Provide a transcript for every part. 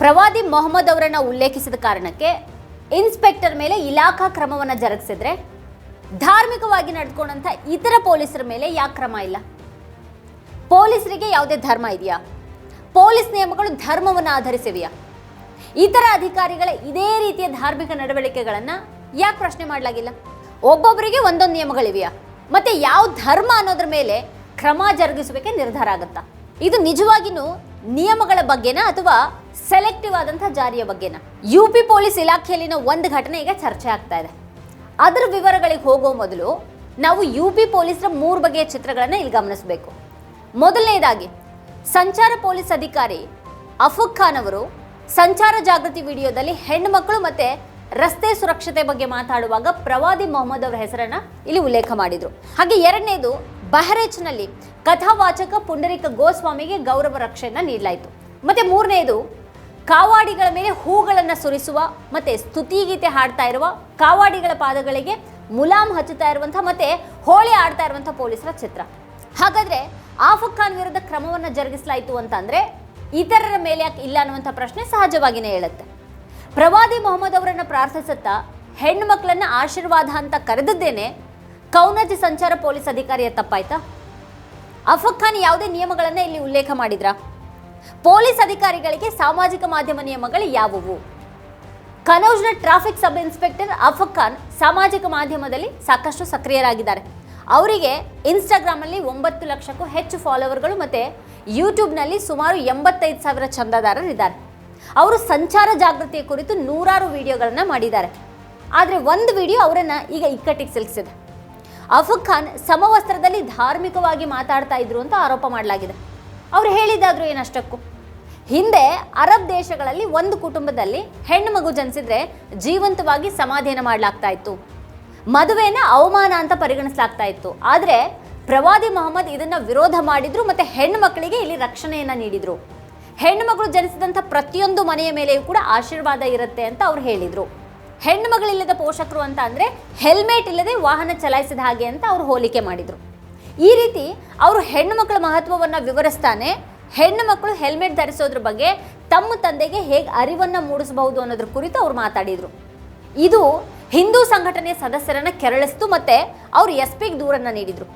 ಪ್ರವಾದಿ ಮೊಹಮ್ಮದ್ ಅವರನ್ನ ಉಲ್ಲೇಖಿಸಿದ ಕಾರಣಕ್ಕೆ ಇನ್ಸ್ಪೆಕ್ಟರ್ ಮೇಲೆ ಇಲಾಖಾ ಕ್ರಮವನ್ನು ಜರುಗಿಸಿದ್ರೆ ಧಾರ್ಮಿಕವಾಗಿ ನಡ್ಕೊಂಡಂಥ ಇತರ ಪೊಲೀಸರ ಮೇಲೆ ಯಾಕೆ ಕ್ರಮ ಇಲ್ಲ? ಪೊಲೀಸರಿಗೆ ಯಾವುದೇ ಧರ್ಮ ಇದೆಯಾ? ಪೊಲೀಸ್ ನಿಯಮಗಳು ಧರ್ಮವನ್ನು ಆಧರಿಸಿವೆಯಾ? ಇತರ ಅಧಿಕಾರಿಗಳ ಇದೇ ರೀತಿಯ ಧಾರ್ಮಿಕ ನಡವಳಿಕೆಗಳನ್ನು ಯಾಕೆ ಪ್ರಶ್ನೆ ಮಾಡಲಾಗಿಲ್ಲ? ಒಬ್ಬೊಬ್ಬರಿಗೆ ಒಂದೊಂದು ನಿಯಮಗಳಿವೆಯಾ? ಮತ್ತೆ ಯಾವ ಧರ್ಮ ಅನ್ನೋದ್ರ ಮೇಲೆ ಕ್ರಮ ಜರುಗಿಸಬೇಕೆ ನಿರ್ಧಾರ ಆಗುತ್ತಾ? ಇದು ನಿಜವಾಗಿಯೂ ನಿಯಮಗಳ ಬಗ್ಗೆನಾ ಅಥವಾ ಸೆಲೆಕ್ಟಿವ್ ಆದಂಥ ಜಾರಿಯ ಬಗ್ಗೆನ? ಯು ಪಿ ಪೊಲೀಸ್ ಇಲಾಖೆಯಲ್ಲಿನ ಒಂದು ಘಟನೆ ಈಗ ಚರ್ಚೆ ಆಗ್ತಾ ಇದೆ. ಅದರ ವಿವರಗಳಿಗೆ ಹೋಗೋ ಮೊದಲು ನಾವು ಯು ಪಿ ಪೊಲೀಸರ ಮೂರು ಬಗೆಯ ಚಿತ್ರಗಳನ್ನು ಇಲ್ಲಿ ಗಮನಿಸಬೇಕು. ಮೊದಲನೇದಾಗಿ, ಸಂಚಾರ ಪೊಲೀಸ್ ಅಧಿಕಾರಿ ಅಫುಕ್ ಖಾನ್ ಅವರು ಸಂಚಾರ ಜಾಗೃತಿ ವಿಡಿಯೋದಲ್ಲಿ ಹೆಣ್ಣುಮಕ್ಕಳು ಮತ್ತೆ ರಸ್ತೆ ಸುರಕ್ಷತೆ ಬಗ್ಗೆ ಮಾತಾಡುವಾಗ ಪ್ರವಾದಿ ಮೊಹಮ್ಮದ್ ಅವರ ಹೆಸರನ್ನ ಇಲ್ಲಿ ಉಲ್ಲೇಖ ಮಾಡಿದ್ರು. ಹಾಗೆ ಎರಡನೇದು, ಬಹರೇಚ್ನಲ್ಲಿ ಕಥಾವಾಚಕ ಪುಂಡರಿಕ ಗೋಸ್ವಾಮಿಗೆ ಗೌರವ ರಕ್ಷೆಯನ್ನು ನೀಡಲಾಯಿತು. ಮತ್ತೆ ಮೂರನೇದು ಕಾವಾಡಿಗಳ ಮೇಲೆ ಹೂಗಳನ್ನು ಸುರಿಸುವ ಮತ್ತೆ ಸ್ತುತಿಗೀತೆ ಹಾಡ್ತಾ ಇರುವ ಕಾವಾಡಿಗಳ ಪಾದಗಳಿಗೆ ಮುಲಾಮ್ ಹಚ್ಚುತ್ತಾ ಇರುವಂಥ ಮತ್ತು ಹೋಳಿ ಆಡ್ತಾ ಇರುವಂಥ ಪೊಲೀಸರ ಚಿತ್ರ. ಹಾಗಾದ್ರೆ ಆಫಕ್ ವಿರುದ್ಧ ಕ್ರಮವನ್ನು ಜರುಗಿಸಲಾಯಿತು ಅಂತಂದರೆ ಇತರರ ಮೇಲೆ ಯಾಕೆ ಇಲ್ಲ ಅನ್ನುವಂಥ ಪ್ರಶ್ನೆ ಸಹಜವಾಗಿಯೇ ಹೇಳುತ್ತೆ. ಪ್ರವಾದಿ ಮೊಹಮ್ಮದ್ ಅವರನ್ನು ಪ್ರಾರ್ಥಿಸುತ್ತಾ ಹೆಣ್ಣು ಮಕ್ಕಳನ್ನ ಆಶೀರ್ವಾದ ಅಂತ ಕರೆದದ್ದೇನೆ, ಕೌನಜ್ ಸಂಚಾರ ಪೊಲೀಸ್ ಅಧಿಕಾರಿಯ ತಪ್ಪಾಯ್ತಾ? ಅಫಕ್ ಖಾನ್ ಯಾವುದೇ ನಿಯಮಗಳನ್ನ ಇಲ್ಲಿ ಉಲ್ಲೇಖ ಮಾಡಿದ್ರಾ? ಪೊಲೀಸ್ ಅಧಿಕಾರಿಗಳಿಗೆ ಸಾಮಾಜಿಕ ಮಾಧ್ಯಮ ನಿಯಮಗಳು ಯಾವುವು? ಕನೌಜ್ನ ಟ್ರಾಫಿಕ್ ಸಬ್ ಇನ್ಸ್ಪೆಕ್ಟರ್ ಅಫಕ್ ಸಾಮಾಜಿಕ ಮಾಧ್ಯಮದಲ್ಲಿ ಸಾಕಷ್ಟು ಸಕ್ರಿಯರಾಗಿದ್ದಾರೆ. ಅವರಿಗೆ ಇನ್ಸ್ಟಾಗ್ರಾಮಲ್ಲಿ ಒಂಬತ್ತು ಲಕ್ಷಕ್ಕೂ ಹೆಚ್ಚು ಫಾಲೋವರ್ಗಳು ಮತ್ತು ಯೂಟ್ಯೂಬ್ನಲ್ಲಿ ಸುಮಾರು ಎಂಬತ್ತೈದು ಸಾವಿರ ಚಂದಾದಾರರಿದ್ದಾರೆ. ಅವರು ಸಂಚಾರ ಜಾಗೃತಿಯ ಕುರಿತು ನೂರಾರು ವಿಡಿಯೋಗಳನ್ನು ಮಾಡಿದ್ದಾರೆ. ಆದರೆ ಒಂದು ವಿಡಿಯೋ ಅವರನ್ನು ಈಗ ಇಕ್ಕಟ್ಟಿಗೆ ಸಿಲುಕಿಸಿದೆ. ಅಫಕ್ ಸಮವಸ್ತ್ರದಲ್ಲಿ ಧಾರ್ಮಿಕವಾಗಿ ಮಾತಾಡ್ತಾ ಇದ್ರು ಅಂತ ಆರೋಪ ಮಾಡಲಾಗಿದೆ. ಅವ್ರು ಹೇಳಿದ್ದಾದ್ರು ಏನಷ್ಟಕ್ಕೂ ಹಿಂದೆ ಅರಬ್ ದೇಶಗಳಲ್ಲಿ ಒಂದು ಕುಟುಂಬದಲ್ಲಿ ಹೆಣ್ಣು ಮಗು ಜನಿಸಿದ್ರೆ ಜೀವಂತವಾಗಿ ಸಮಾಧಿಯನ್ನು ಮಾಡಲಾಗ್ತಾ ಇತ್ತು. ಮದುವೆನ ಅವಮಾನ ಅಂತ ಪರಿಗಣಿಸಲಾಗ್ತಾ ಇತ್ತು. ಆದರೆ ಪ್ರವಾದಿ ಮೊಹಮ್ಮದ್ ಇದನ್ನ ವಿರೋಧ ಮಾಡಿದ್ರು ಮತ್ತೆ ಹೆಣ್ಣು ಮಕ್ಕಳಿಗೆ ಇಲ್ಲಿ ರಕ್ಷಣೆಯನ್ನ ನೀಡಿದ್ರು. ಹೆಣ್ಣು ಮಗಳು ಜನಿಸಿದಂಥ ಪ್ರತಿಯೊಂದು ಮನೆಯ ಮೇಲೆಯೂ ಕೂಡ ಆಶೀರ್ವಾದ ಇರುತ್ತೆ ಅಂತ ಅವ್ರು ಹೇಳಿದ್ರು. ಹೆಣ್ಣು ಮಗಳಿಲ್ಲದ ಪೋಷಕರು ಅಂತ ಅಂದರೆ ಹೆಲ್ಮೆಟ್ ಇಲ್ಲದೆ ವಾಹನ ಚಲಾಯಿಸಿದ ಹಾಗೆ ಅಂತ ಅವ್ರು ಹೋಲಿಕೆ ಮಾಡಿದ್ರು. ಈ ರೀತಿ ಅವರು ಹೆಣ್ಣು ಮಕ್ಕಳ ಮಹತ್ವವನ್ನು ವಿವರಿಸ್ತಾನೆ. ಹೆಣ್ಣು ಮಕ್ಕಳು ಹೆಲ್ಮೆಟ್ ಧರಿಸೋದ್ರ ಬಗ್ಗೆ ತಮ್ಮ ತಂದೆಗೆ ಹೇಗೆ ಅರಿವನ್ನು ಮೂಡಿಸಬಹುದು ಅನ್ನೋದ್ರ ಕುರಿತು ಅವ್ರು ಮಾತಾಡಿದರು. ಇದು ಹಿಂದೂ ಸಂಘಟನೆಯ ಸದಸ್ಯರನ್ನು ಕೆರಳಿಸ್ತು ಮತ್ತು ಅವರು ಎಸ್ ಪಿಗೆ ದೂರನ್ನು ನೀಡಿದರು.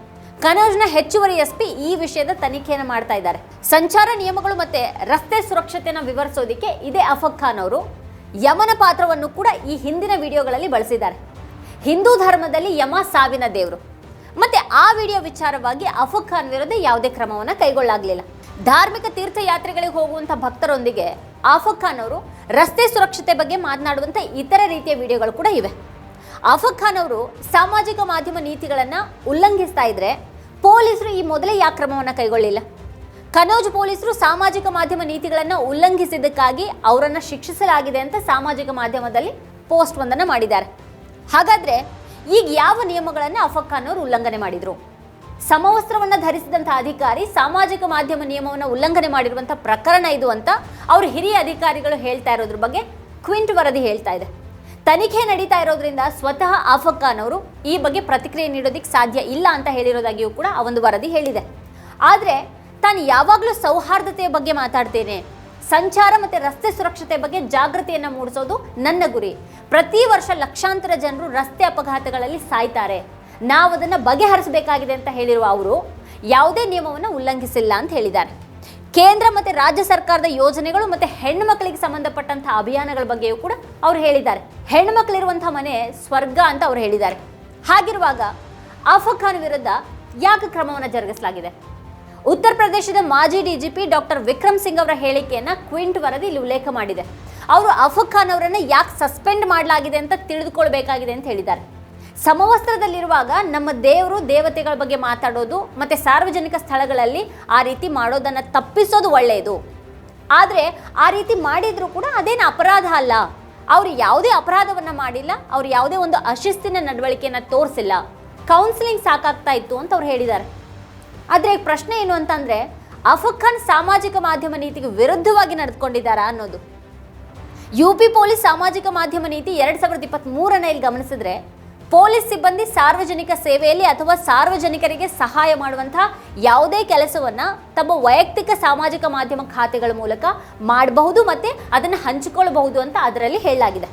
ಕನೋಜ್ನ ಹೆಚ್ಚುವರಿ ಎಸ್ ಪಿ ಈ ವಿಷಯದ ತನಿಖೆಯನ್ನು ಮಾಡ್ತಾ ಇದ್ದಾರೆ. ಸಂಚಾರ ನಿಯಮಗಳು ಮತ್ತು ರಸ್ತೆ ಸುರಕ್ಷತೆಯನ್ನು ವಿವರಿಸೋದಕ್ಕೆ ಇದೇ ಅಫಕ್ ಖಾನ್ ಅವರು ಯಮನ ಪಾತ್ರವನ್ನು ಕೂಡ ಈ ಹಿಂದಿನ ವಿಡಿಯೋಗಳಲ್ಲಿ ಬಳಸಿದ್ದಾರೆ. ಹಿಂದೂ ಧರ್ಮದಲ್ಲಿ ಯಮ ಸಾವಿನ ದೇವರು. ಮತ್ತೆ ಆ ವಿಡಿಯೋ ವಿಚಾರವಾಗಿ ಅಫಕ್ ಖಾನ್ ವಿರುದ್ಧ ಯಾವುದೇ ಕ್ರಮವನ್ನು ಕೈಗೊಳ್ಳಾಗಲಿಲ್ಲ. ಧಾರ್ಮಿಕ ತೀರ್ಥಯಾತ್ರೆಗಳಿಗೆ ಹೋಗುವಂಥ ಭಕ್ತರೊಂದಿಗೆ ಆಫಕ್ ಖಾನ್ ಅವರು ರಸ್ತೆ ಸುರಕ್ಷತೆ ಬಗ್ಗೆ ಮಾತನಾಡುವಂಥ ಇತರ ರೀತಿಯ ವಿಡಿಯೋಗಳು ಕೂಡ ಇವೆ. ಆಫಕ್ ಖಾನ್ ಅವರು ಸಾಮಾಜಿಕ ಮಾಧ್ಯಮ ನೀತಿಗಳನ್ನು ಉಲ್ಲಂಘಿಸ್ತಾ ಇದ್ರೆ ಪೊಲೀಸರು ಈ ಮೊದಲೇ ಯಾವ ಕ್ರಮವನ್ನು ಕೈಗೊಳ್ಳಿಲ್ಲ. ಕನೋಜ್ ಪೊಲೀಸರು ಸಾಮಾಜಿಕ ಮಾಧ್ಯಮ ನೀತಿಗಳನ್ನು ಉಲ್ಲಂಘಿಸಿದ್ದಕ್ಕಾಗಿ ಅವರನ್ನು ಶಿಕ್ಷಿಸಲಾಗಿದೆ ಅಂತ ಸಾಮಾಜಿಕ ಮಾಧ್ಯಮದಲ್ಲಿ ಪೋಸ್ಟ್ ಒಂದನ್ನು ಮಾಡಿದ್ದಾರೆ. ಹಾಗಾದ್ರೆ ಈಗ ಯಾವ ನಿಯಮಗಳನ್ನು ಅಫಕ್ ಅವರು ಉಲ್ಲಂಘನೆ ಮಾಡಿದರು? ಸಮವಸ್ತ್ರವನ್ನು ಧರಿಸಿದಂಥ ಅಧಿಕಾರಿ ಸಾಮಾಜಿಕ ಮಾಧ್ಯಮ ನಿಯಮವನ್ನು ಉಲ್ಲಂಘನೆ ಮಾಡಿರುವಂಥ ಪ್ರಕರಣ ಇದು ಅಂತ ಅವರು ಹಿರಿಯ ಅಧಿಕಾರಿಗಳು ಹೇಳ್ತಾ ಇರೋದ್ರ ಬಗ್ಗೆ ಕ್ವಿಂಟ್ ವರದಿ ಹೇಳ್ತಾ ಇದೆ. ತನಿಖೆ ನಡೀತಾ ಇರೋದ್ರಿಂದ ಸ್ವತಃ ಆಫಕ್ ಖಾನ್ ಅವರು ಈ ಬಗ್ಗೆ ಪ್ರತಿಕ್ರಿಯೆ ನೀಡೋದಕ್ಕೆ ಸಾಧ್ಯ ಇಲ್ಲ ಅಂತ ಹೇಳಿರೋದಾಗಿಯೂ ಕೂಡ ಆ ಒಂದು ವರದಿ ಹೇಳಿದೆ. ಆದರೆ ತಾನು ಯಾವಾಗಲೂ ಸೌಹಾರ್ದತೆಯ ಬಗ್ಗೆ ಮಾತಾಡ್ತೇನೆ. ಸಂಚಾರ ಮತ್ತು ರಸ್ತೆ ಸುರಕ್ಷತೆ ಬಗ್ಗೆ ಜಾಗೃತಿಯನ್ನು ಮೂಡಿಸೋದು ನನ್ನ ಗುರಿ. ಪ್ರತಿ ವರ್ಷ ಲಕ್ಷಾಂತರ ಜನರು ರಸ್ತೆ ಅಪಘಾತಗಳಲ್ಲಿ ಸಾಯ್ತಾರೆ. ನಾವು ಅದನ್ನು ಬಗೆಹರಿಸಬೇಕಾಗಿದೆ ಅಂತ ಹೇಳಿರುವ ಅವರು, ಯಾವುದೇ ನಿಯಮವನ್ನು ಉಲ್ಲಂಘಿಸಿಲ್ಲ ಅಂತ ಹೇಳಿದ್ದಾರೆ. ಕೇಂದ್ರ ಮತ್ತು ರಾಜ್ಯ ಸರ್ಕಾರದ ಯೋಜನೆಗಳು ಮತ್ತು ಹೆಣ್ಣು ಮಕ್ಕಳಿಗೆ ಸಂಬಂಧಪಟ್ಟಂಥ ಅಭಿಯಾನಗಳ ಬಗ್ಗೆಯೂ ಕೂಡ ಅವ್ರು ಹೇಳಿದ್ದಾರೆ. ಹೆಣ್ಣು ಮಕ್ಕಳಿರುವಂಥ ಮನೆ ಸ್ವರ್ಗ ಅಂತ ಅವರು ಹೇಳಿದ್ದಾರೆ. ಹಾಗಿರುವಾಗ ಆಫ್ಘಾನ್ ವಿರುದ್ಧ ಯಾಕೆ ಕ್ರಮವನ್ನು ಜರುಗಿಸಲಾಗಿದೆ? ಉತ್ತರ ಪ್ರದೇಶದ ಮಾಜಿ ಡಿಜಿಪಿ ಡಾಕ್ಟರ್ ವಿಕ್ರಮ್ ಸಿಂಗ್ ಅವರ ಹೇಳಿಕೆಯನ್ನ ಕ್ವಿಂಟ್ ವರದಿ ಇಲ್ಲಿ ಉಲ್ಲೇಖ ಮಾಡಿದೆ. ಅವರು ಅಫಕ್ ಖಾನ್ ಅವರನ್ನ ಯಾಕೆ ಸಸ್ಪೆಂಡ್ ಮಾಡಲಾಗಿದೆ ಅಂತ ತಿಳಿದುಕೊಳ್ಬೇಕಾಗಿದೆ ಅಂತ ಹೇಳಿದ್ದಾರೆ. ಸಮವಸ್ತ್ರದಲ್ಲಿರುವಾಗ ನಮ್ಮ ದೇವರು ದೇವತೆಗಳ ಬಗ್ಗೆ ಮಾತಾಡೋದು ಮತ್ತೆ ಸಾರ್ವಜನಿಕ ಸ್ಥಳಗಳಲ್ಲಿ ಆ ರೀತಿ ಮಾಡೋದನ್ನ ತಪ್ಪಿಸೋದು ಒಳ್ಳೆಯದು ಆದರೆ ಆ ರೀತಿ ಮಾಡಿದರೂ ಕೂಡ ಅದೇನು ಅಪರಾಧ ಅಲ್ಲ. ಅವರು ಯಾವುದೇ ಅಪರಾಧವನ್ನ ಮಾಡಿಲ್ಲ, ಅವ್ರು ಯಾವುದೇ ಒಂದು ಅಶಿಸ್ತಿನ ನಡವಳಿಕೆಯನ್ನು ತೋರಿಸಿಲ್ಲ. ಕೌನ್ಸಿಲಿಂಗ್ ಸಾಕಾಗ್ತಾ ಇತ್ತು ಅಂತ ಅವ್ರು ಹೇಳಿದ್ದಾರೆ. ಆದರೆ ಪ್ರಶ್ನೆ ಏನು ಅಂತಂದ್ರೆ ಅಫಕ್ ಸಾಮಾಜಿಕ ಮಾಧ್ಯಮ ನೀತಿಗೆ ವಿರುದ್ಧವಾಗಿ ನಡೆದುಕೊಂಡಿದ್ದಾರಾ ಅನ್ನೋದು. ಯು ಪಿ ಪೊಲೀಸ್ ಸಾಮಾಜಿಕ ಮಾಧ್ಯಮ ನೀತಿ ಎರಡ್ ಸಾವಿರದ ಇಪ್ಪತ್ತ್ ಮೂರನ್ನ ಇಲ್ಲಿ ಗಮನಿಸಿದ್ರೆ, ಪೊಲೀಸ್ ಸಿಬ್ಬಂದಿ ಸಾರ್ವಜನಿಕ ಸೇವೆಯಲ್ಲಿ ಅಥವಾ ಸಾರ್ವಜನಿಕರಿಗೆ ಸಹಾಯ ಮಾಡುವಂತಹ ಯಾವುದೇ ಕೆಲಸವನ್ನ ತಮ್ಮ ವೈಯಕ್ತಿಕ ಸಾಮಾಜಿಕ ಮಾಧ್ಯಮ ಖಾತೆಗಳ ಮೂಲಕ ಮಾಡಬಹುದು ಮತ್ತೆ ಅದನ್ನು ಹಂಚಿಕೊಳ್ಳಬಹುದು ಅಂತ ಅದರಲ್ಲಿ ಹೇಳಲಾಗಿದೆ.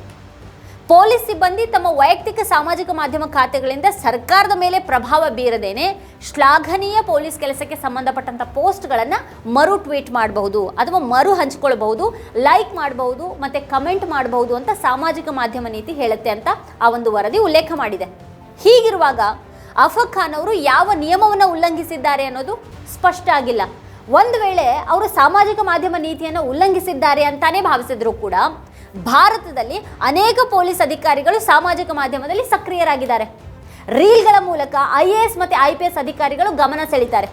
ಪೊಲೀಸ್ ಸಿಬ್ಬಂದಿ ತಮ್ಮ ವೈಯಕ್ತಿಕ ಸಾಮಾಜಿಕ ಮಾಧ್ಯಮ ಖಾತೆಗಳಿಂದ ಸರ್ಕಾರದ ಮೇಲೆ ಪ್ರಭಾವ ಬೀರದೇನೆ ಶ್ಲಾಘನೀಯ ಪೊಲೀಸ್ ಕೆಲಸಕ್ಕೆ ಸಂಬಂಧಪಟ್ಟಂತ ಪೋಸ್ಟ್ಗಳನ್ನು ಮರು ಟ್ವೀಟ್ ಮಾಡಬಹುದು ಅಥವಾ ಮರು ಹಂಚಿಕೊಳ್ಳಬಹುದು, ಲೈಕ್ ಮಾಡಬಹುದು ಮತ್ತೆ ಕಮೆಂಟ್ ಮಾಡಬಹುದು ಅಂತ ಸಾಮಾಜಿಕ ಮಾಧ್ಯಮ ನೀತಿ ಹೇಳುತ್ತೆ ಅಂತ ಆ ಒಂದು ವರದಿ ಉಲ್ಲೇಖ ಮಾಡಿದೆ. ಹೀಗಿರುವಾಗ ಅಫಕ್ ಖಾನ್ ಅವರು ಯಾವ ನಿಯಮವನ್ನು ಉಲ್ಲಂಘಿಸಿದ್ದಾರೆ ಅನ್ನೋದು ಸ್ಪಷ್ಟ ಆಗಿಲ್ಲ. ಒಂದು ವೇಳೆ ಅವರು ಸಾಮಾಜಿಕ ಮಾಧ್ಯಮ ನೀತಿಯನ್ನು ಉಲ್ಲಂಘಿಸಿದ್ದಾರೆ ಅಂತಾನೆ ಭಾವಿಸಿದ್ರು ಕೂಡ ಭಾರತದಲ್ಲಿ ಅನೇಕ ಪೊಲೀಸ್ ಅಧಿಕಾರಿಗಳು ಸಾಮಾಜಿಕ ಮಾಧ್ಯಮದಲ್ಲಿ ಸಕ್ರಿಯರಾಗಿದ್ದಾರೆ. ರೀಲ್ಗಳ ಮೂಲಕ ಐ ಎ ಎಸ್ ಮತ್ತು ಐ ಪಿ ಎಸ್ ಅಧಿಕಾರಿಗಳು ಗಮನ ಸೆಳೀತಾರೆ.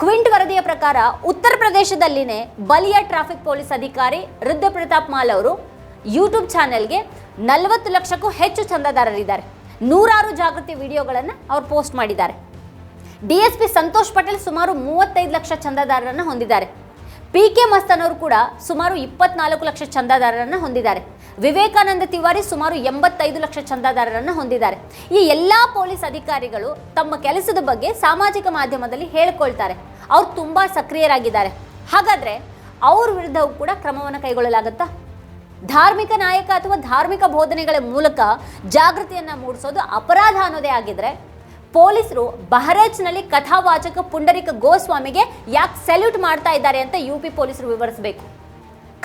ಕ್ವಿಂಟ್ ವರದಿಯ ಪ್ರಕಾರ ಉತ್ತರ ಪ್ರದೇಶದಲ್ಲಿನೇ ಬಲಿಯಾ ಟ್ರಾಫಿಕ್ ಪೊಲೀಸ್ ಅಧಿಕಾರಿ ರುದ್ರ ಪ್ರತಾಪ್ ಮಾಲ್ ಅವರು ಯೂಟ್ಯೂಬ್ ಚಾನೆಲ್ಗೆ ನಲವತ್ತು ಲಕ್ಷಕ್ಕೂ ಹೆಚ್ಚು ಚಂದಾದಾರರಿದ್ದಾರೆ. ನೂರಾರು ಜಾಗೃತಿ ವಿಡಿಯೋಗಳನ್ನು ಅವರು ಪೋಸ್ಟ್ ಮಾಡಿದ್ದಾರೆ. ಡಿಎಸ್ಪಿ ಸಂತೋಷ್ ಪಟೇಲ್ ಸುಮಾರು ಮೂವತ್ತೈದು ಲಕ್ಷ ಚಂದಾದಾರರನ್ನು ಹೊಂದಿದ್ದಾರೆ. ಪಿ ಕೆ ಮಸ್ತನ್ ಅವರು ಕೂಡ ಸುಮಾರು ಇಪ್ಪತ್ನಾಲ್ಕು ಲಕ್ಷ ಚಂದಾದಾರರನ್ನು ಹೊಂದಿದ್ದಾರೆ. ವಿವೇಕಾನಂದ ತಿವಾರಿ ಸುಮಾರು ಎಂಬತ್ತೈದು ಲಕ್ಷ ಚಂದಾದಾರರನ್ನು ಹೊಂದಿದ್ದಾರೆ. ಈ ಎಲ್ಲ ಪೊಲೀಸ್ ಅಧಿಕಾರಿಗಳು ತಮ್ಮ ಕೆಲಸದ ಬಗ್ಗೆ ಸಾಮಾಜಿಕ ಮಾಧ್ಯಮದಲ್ಲಿ ಹೇಳ್ಕೊಳ್ತಾರೆ. ಅವ್ರು ತುಂಬ ಸಕ್ರಿಯರಾಗಿದ್ದಾರೆ. ಹಾಗಾದರೆ ಅವ್ರ ವಿರುದ್ಧವೂ ಕೂಡ ಕ್ರಮವನ್ನು ಕೈಗೊಳ್ಳಲಾಗುತ್ತಾ? ಧಾರ್ಮಿಕ ನಾಯಕ ಅಥವಾ ಧಾರ್ಮಿಕ ಬೋಧನೆಗಳ ಮೂಲಕ ಜಾಗೃತಿಯನ್ನು ಮೂಡಿಸೋದು ಅಪರಾಧ ಅನ್ನೋದೇ ಆಗಿದ್ರೆ ಪೊಲೀಸರು ಬಹರೇಜ್ನಲ್ಲಿ ಕಥಾವಾಚಕ ಪುಂಡರಿಕ ಗೋಸ್ವಾಮಿಗೆ ಯಾಕೆ ಸೆಲ್ಯೂಟ್ ಮಾಡ್ತಾ ಇದ್ದಾರೆ ಅಂತ ಯು ಪಿ ಪೊಲೀಸರು ವಿವರಿಸಬೇಕು.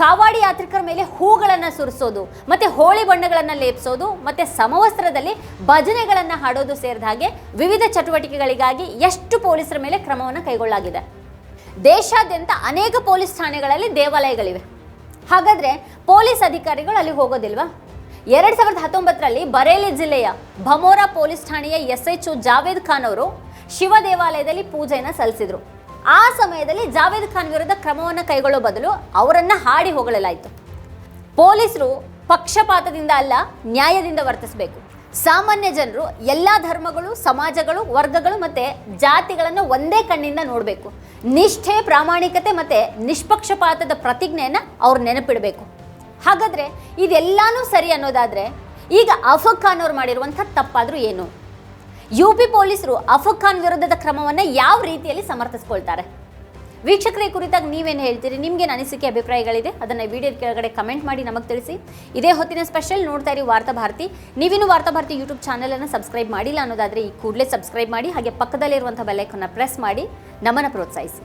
ಕಾವಾಡಿ ಯಾತ್ರಿಕರ ಮೇಲೆ ಹೂಗಳನ್ನು ಸುರಿಸೋದು, ಮತ್ತು ಹೋಳಿ ಬಣ್ಣಗಳನ್ನು ಲೇಪಿಸೋದು, ಮತ್ತು ಸಮವಸ್ತ್ರದಲ್ಲಿ ಭಜನೆಗಳನ್ನು ಹಾಡೋದು ಸೇರಿದ ಹಾಗೆ ವಿವಿಧ ಚಟುವಟಿಕೆಗಳಿಗಾಗಿ ಎಷ್ಟು ಪೊಲೀಸರ ಮೇಲೆ ಕ್ರಮವನ್ನು ಕೈಗೊಳ್ಳಲಾಗಿದೆ. ದೇಶಾದ್ಯಂತ ಅನೇಕ ಪೊಲೀಸ್ ಠಾಣೆಗಳಲ್ಲಿ ದೇವಾಲಯಗಳಿವೆ. ಹಾಗಾದರೆ ಪೊಲೀಸ್ ಅಧಿಕಾರಿಗಳು ಅಲ್ಲಿ ಹೋಗೋದಿಲ್ವಾ? ಎರಡ್ ಸಾವಿರದ ಹತ್ತೊಂಬತ್ತರಲ್ಲಿ ಬರೇಲಿ ಜಿಲ್ಲೆಯ ಭಮೋರಾ ಪೊಲೀಸ್ ಠಾಣೆಯ ಎಸ್ ಎಚ್ ಜಾವೇದ್ ಖಾನ್ ಅವರು ಶಿವ ದೇವಾಲಯದಲ್ಲಿ ಪೂಜೆಯನ್ನು ಸಲ್ಲಿಸಿದ್ರು. ಆ ಸಮಯದಲ್ಲಿ ಜಾವೇದ್ ಖಾನ್ ವಿರುದ್ಧ ಕ್ರಮವನ್ನು ಕೈಗೊಳ್ಳುವ ಬದಲು ಅವರನ್ನು ಹಾಡಿ ಹೊಗಳಲಾಯಿತು. ಪೊಲೀಸರು ಪಕ್ಷಪಾತದಿಂದ ಅಲ್ಲ, ನ್ಯಾಯದಿಂದ ವರ್ತಿಸಬೇಕು. ಸಾಮಾನ್ಯ ಜನರು ಎಲ್ಲ ಧರ್ಮಗಳು, ಸಮಾಜಗಳು, ವರ್ಗಗಳು ಮತ್ತೆ ಜಾತಿಗಳನ್ನು ಒಂದೇ ಕಣ್ಣಿಂದ ನೋಡಬೇಕು. ನಿಷ್ಠೆ, ಪ್ರಾಮಾಣಿಕತೆ ಮತ್ತೆ ನಿಷ್ಪಕ್ಷಪಾತದ ಪ್ರತಿಜ್ಞೆಯನ್ನು ಅವ್ರು ನೆನಪಿಡಬೇಕು. ಹಾಗಾದ್ರೆ ಇದೆಲ್ಲಾನು ಸರಿ ಅನ್ನೋದಾದರೆ ಈಗ ಅಫಕ್ ಖಾನ್ ಅವ್ರು ಮಾಡಿರುವಂಥ ತಪ್ಪಾದರೂ ಏನು? ಯು ಪಿ ಪೊಲೀಸರು ಅಫಕ್ ಖಾನ್ ವಿರುದ್ಧದ ಕ್ರಮವನ್ನು ಯಾವ ರೀತಿಯಲ್ಲಿ ಸಮರ್ಥಿಸ್ಕೊಳ್ತಾರೆ? ವೀಕ್ಷಕರ, ಈ ಕುರಿತಾಗಿ ನೀವೇನು ಹೇಳ್ತೀರಿ? ನಿಮ್ಗೇನು ಅನಿಸಿಕೆ, ಅಭಿಪ್ರಾಯಗಳಿದೆ? ಅದನ್ನು ವಿಡಿಯೋ ಕೆಳಗಡೆ ಕಮೆಂಟ್ ಮಾಡಿ ನಮಗೆ ತಿಳಿಸಿ. ಇದೇ ಹೊತ್ತಿನ ಸ್ಪೆಷಲ್ ನೋಡ್ತಾ ಇರಿ ವಾರ್ತಾ ಭಾರತಿ. ನೀವಿನ್ನು ವಾರ್ತಾ ಭಾರತಿ ಯೂಟ್ಯೂಬ್ ಚಾನಲನ್ನು ಸಬ್ಸ್ಕ್ರೈಬ್ ಮಾಡಿಲ್ಲ ಅನ್ನೋದಾದರೆ ಈ ಕೂಡಲೇ ಸಬ್ಸ್ಕ್ರೈಬ್ ಮಾಡಿ, ಹಾಗೆ ಪಕ್ಕದಲ್ಲಿರುವಂಥ ಬೆಲೈಕನ್ನು ಪ್ರೆಸ್ ಮಾಡಿ ನಮ್ಮನ್ನು ಪ್ರೋತ್ಸಾಹಿಸಿ.